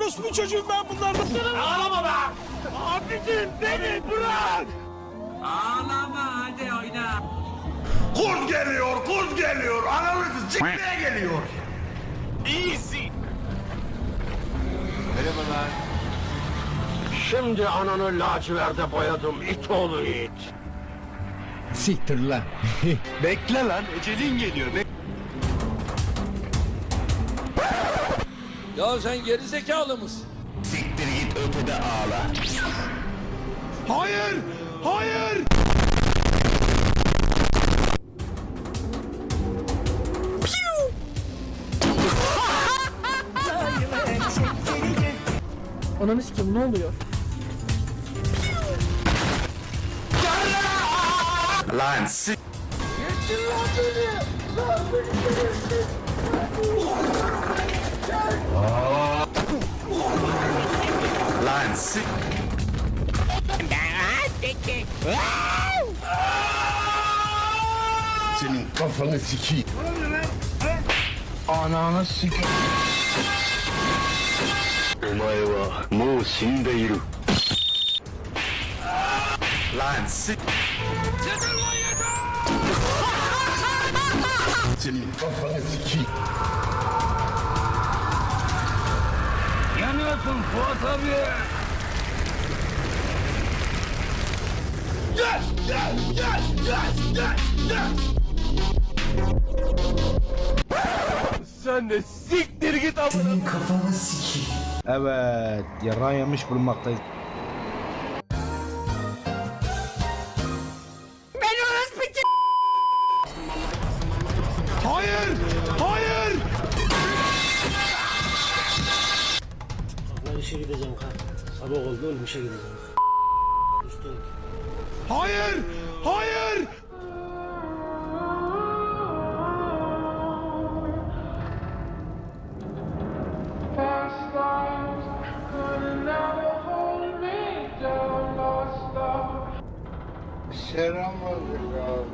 orospu çocuğum ben bunlardan. Ağlama be. Abicim beni bırak. Ağlama hadi oyna. Kurt geliyor, kurt geliyor. Ananızı sikmeye geliyor. Easy. Şimdi ananı laciverde boyadım it oğlu it. Siktir lan. Bekle lan, ecelin geliyor. Bek Ya sen geri zekalı mısın? Siktir git ötede ağla. Hayır. Hayır. Ananı sikeyim ne oluyor? Lan sik. Lan sik. Senin kafanı sikeyim. Ananı sikeyim. お前はもう死んでいる。Lan sik. Senin kafanı sikeyim. Yanıyorsun Fuat abi. Sen de siktir git amına. Evet, yaran yemiş bulunmaktayız. Hayır. Hayır. Ben işe gideceğim kan. Sabah oldu oğlum işe gideceğim. Hayır! Hayır! Selam olacak.